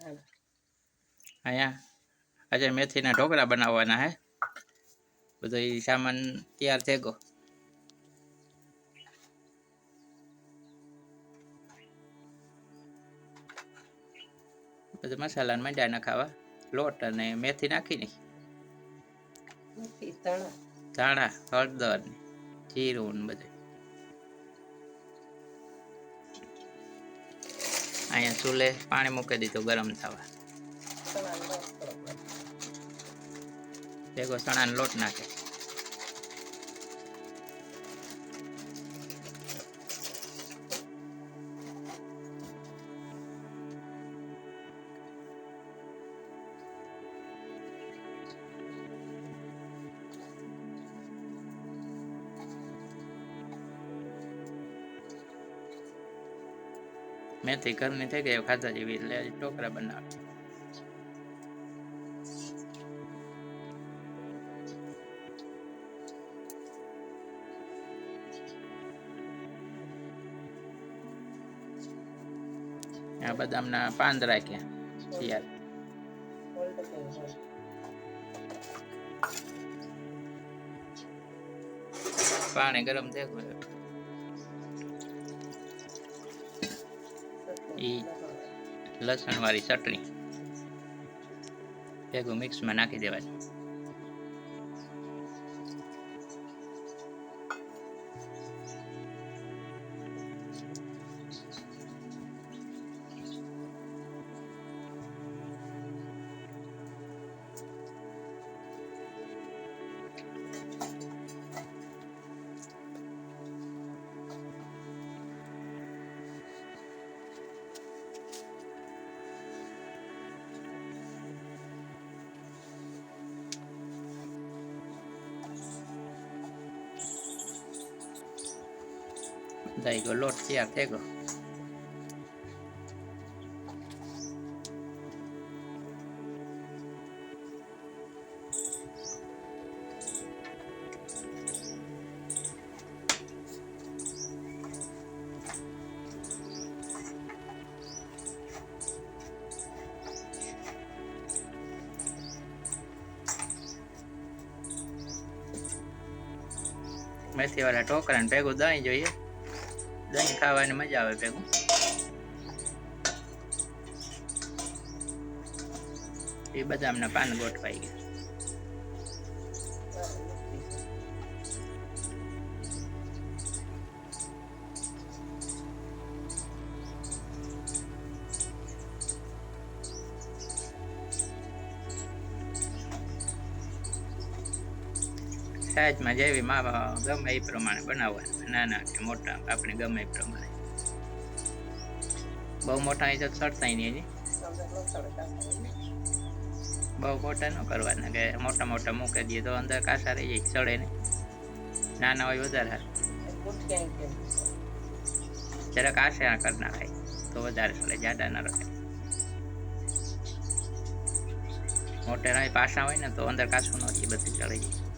અહીંયા આજે મેથીના ઢોકળા બનાવવાના હે. બધો ઈ સામાન તૈયાર થઈ ગયો. બધું મસાલા ને મંડા નખાવા લોટ અને મેથી નાખીને નથી તણા ધાણા હળદર ને જીરું ને બધું. અહીંયા ચૂલે પાણી મૂકી દીધું ગરમ થવા. ભેગો ચણાનો લોટ નાખે મેથી ઘરની થઈ ગઈ ખાધા જેવી એટલે ટોકરા બનાવે આ બદામના પાંદ રાખ્યા, તૈયાર. પાણી ગરમ થઈ ઈ. લસણ વાળી ચટણી ભેગું મિક્સમાં નાખી દેવાની દહીં ગયો લોટ તૈયાર થઈ ગયો મેથી વાળા ઢોકળા ને ભેગું દહીં જોઈએ. દહીં ખાવાની મજા આવે ભેગું. એ બદામના પાન ગોઠવાઈ ગયા. સાઈઝમાં જેવી મા ગમે એ પ્રમાણે બનાવવાનું. નાના કે મોટા, આપણે ગમે એ પ્રમાણે. બહુ મોટા એ સડતા નહીં નો. બહુ મોટા ન કરવાના કે મોટા મોટા મૂકી દઈએ તો અંદર કાસા રહી જાય, સડે નહીં. નાના હોય વધારે. જરાક આશા કરી નાખાય, તો વધારે સડે, જાડા ના રખાય. મોટા ના પાસા હોય ને તો અંદર કાસું ન રહે બધું ચડી જાય.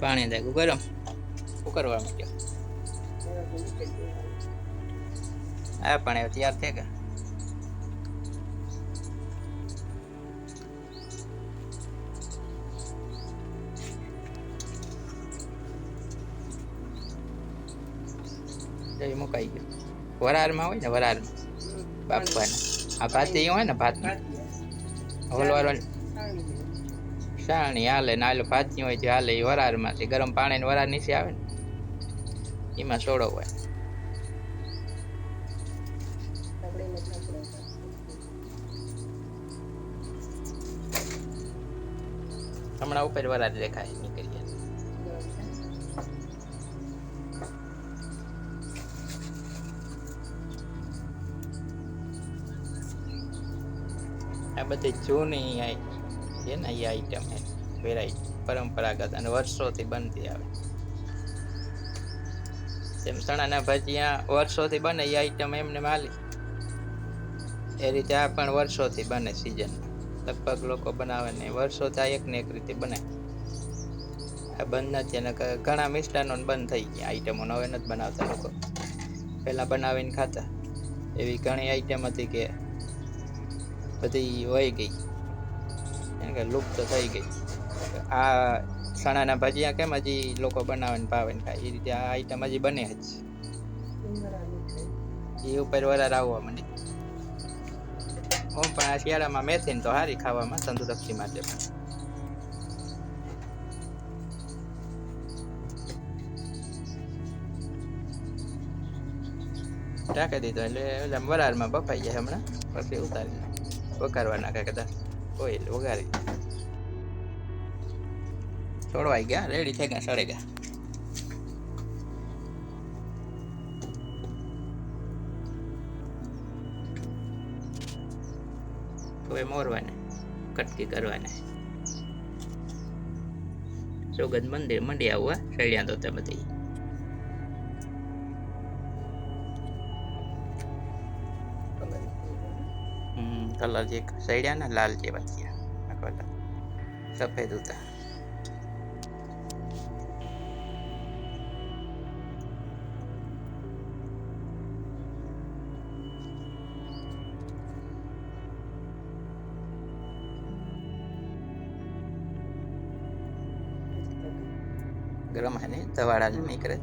પાણી દેખું ગરમ ઉકળવા માંડ્યો એનાથી મૂકી દેવાનું. આ પણ હવે તૈયાર થઈ ગયા એ મુકાઈ ગયું વરાળમાં હોય ને વરાળમાં બાફવાના આ ભાતી હોય ને ભાત કાઢીએ. સાણી હાલે ને હાલે ભાતની હોય જે હાલે એ વરાળમાંથી, ગરમ પાણી ને વરાળ નીચે આવે ને, એમાં સોડો હોય. હમણાં ઉપર વરાળ દેખાય નીકળી ગયા આ બધી જૂની છે ને, એ આઈટમ છે વેરાયટી પરંપરાગત અને વર્ષોથી બનતી આવે. જેમ ચણાના ભજીયા વર્ષોથી બને, એ આઈટમ એમને માલી. એ રીતે આ પણ વર્ષોથી બને સિઝનમાં લગભગ લોકો બનાવે ને, વર્ષોથી આ એક ને એક રીતે બને આ બંધ નથી અને ઘણા મિષ્ટાનો બંધ થઈ ગયા. આઈટમો હવે નથી બનાવતા લોકો. પહેલાં બનાવીને ખાતા. એવી ઘણી આઈટમ હતી કે બધી વહી ગઈ. કારણ કે લુપ્ત થઈ ગઈ. આ ચણાના ભજીયા કેમ હજી લોકો બનાવે ને ભાવે ને ખાય? એ રીતે આ આઈટમ હજી બને જ. એ ઉપર વરાર આવવા મને હું પણ આ શિયાળામાં મેથીન તો સારી ખાવામાં, તંદુરસ્તી માટે પણ. ઢાંકી દીધો એટલે એટલે વરાળમાં બફાઈ જાય હમણાં. પછી ઉતારી વઘારવા નાખે કદાચ. ઓઇલ વગાડી. છોડવાઈ ગયા રેડી થઈ ગયા સડે ગયા. હવે મોરવાને, કટકી કરવાને. સુગંધ મંદિર મંડી આવવા શેડિયા તો તે બધી. કલર જે સડ્યા ને લાલ જેવા થયા. કલર. સફેદ હતા ગરમ હે ને ધવાડા જ નીકળે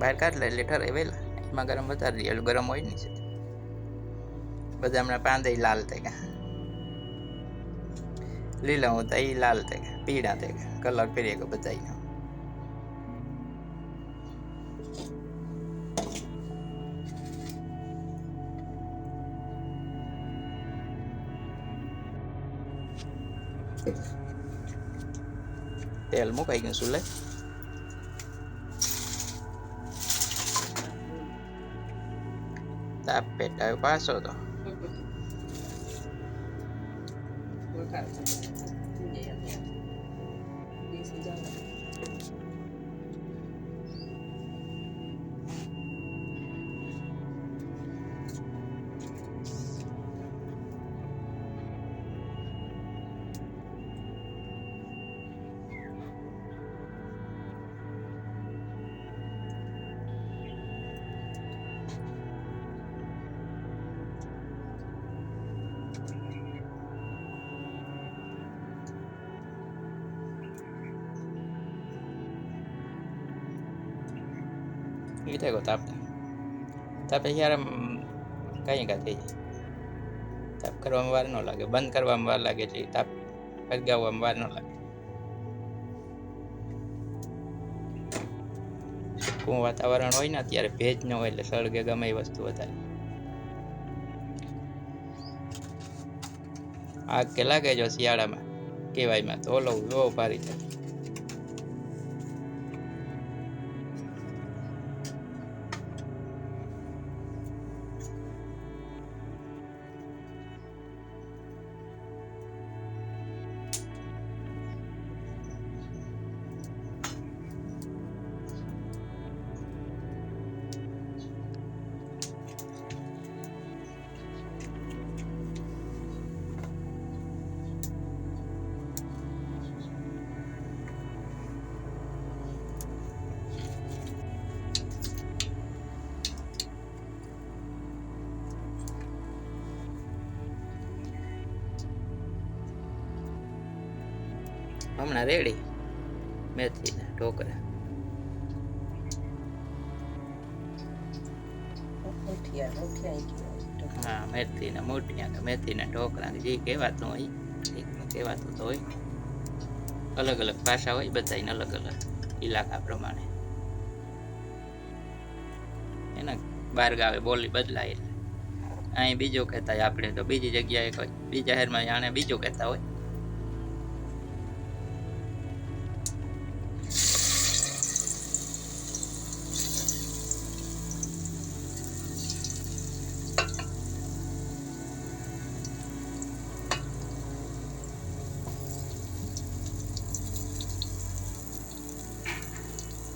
બહાર કાઢ લે, લેટર ઠરે વેલા ગરમ વધારે દે એટલે ગરમ હોય નહીં છે. બધા હમણાં પાંદે લાલ થઈ લીલા હતા એ લાલ થઈ પીળા થઈ કલર ફેરી ગયો બધાનો તેલ મુકાઈ ગયું શું તાપ પેટાયો પાછો તો એ થાય તાપ તાપે યાર કંઈ કા થઈ જાય. તાપ કરવામાં વાર ન લાગે. બંધ કરવામાં વાર લાગે છે તાપ સળગાવવામાં વાર ન લાગે. સૂકું વાતાવરણ હોય ને અત્યારે ભેજ ન હોય એટલે સળગે ગમે એ વસ્તુ વધારે. આગ કે લાગે જો શિયાળામાં? કેવાયમાં તો ઓલો બહુ ભારી થાય હમણાં રેડી? મેથીના ઢોકળા. હા મેથીના મોટિયા કે મેથીના ઢોકળા જે કહેવાતું હોય એ કહેવાતું તો હોય. અલગ અલગ ભાષા હોય બધાને અલગ અલગ ઇલાકા પ્રમાણે. એના બાર ગાવે બોલી બદલાય. એટલે અહીં બીજું કહેતા હોય આપણે તો બીજી જગ્યાએ કોઈ બીજા શહેરમાં જાણે બીજું કહેતા હોય.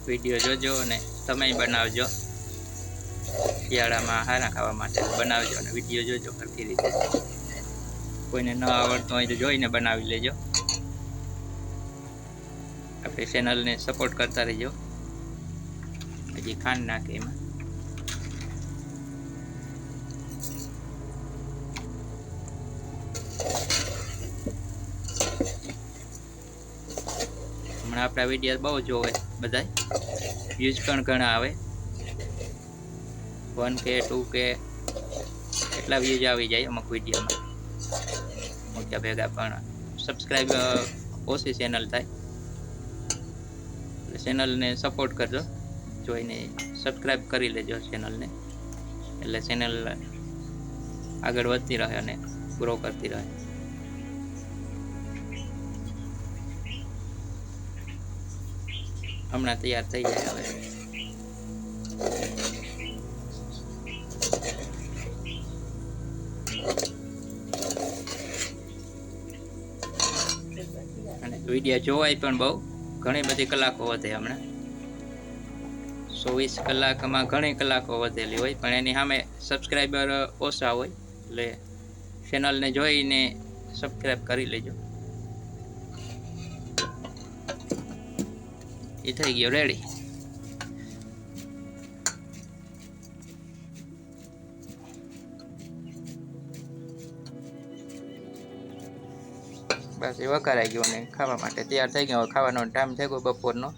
વીડિયો જોજો અને તમે બનાવજો. શિયાળામાં હારા ખાવા માટે બનાવજો અને વીડિયો જોજો સરખી રીતે. કોઈને ન આવડતું હોય તો જોઈને બનાવી લેજો. આપણી ચેનલને સપોર્ટ કરતા રહેજો. હજી ખાંડ નાખે એમાં. હમણાં આપણા વીડિયો બહુ જોવે બધા વ્યૂઝ પણ ઘણા આવે. વન કે ટુ કે એટલા વ્યૂઝ આવી જાય અમુક વિડીયોમાં. મોટા ભેગા પણ સબસ્ક્રાઈબ ઓછી ચેનલ થાય. એટલે ચેનલને સપોર્ટ કરજો. જોઈને સબસ્ક્રાઈબ કરી લેજો ચેનલને એટલે ચેનલ આગળ વધતી રહે અને ગ્રો કરતી રહે. હમણાં તૈયાર થઈ જાય હવે. અને વીડિયો જોવાય પણ બહુ. ઘણી બધી કલાકો વધે હમણાં. ચોવીસ કલાકમાં ઘણી કલાકો વધેલી હોય, પણ એની સામે સબસ્ક્રાઈબર ઓછા હોય, એટલે ચેનલને જોઈને સબસ્ક્રાઈબ કરી લેજો. એ થઈ ગયો રેડી બસ એ વઘારાઈ ગયો ને ખાવા માટે. તૈયાર થઈ ગયો. ખાવાનો ટાઈમ થઈ ગયો બપોરનો.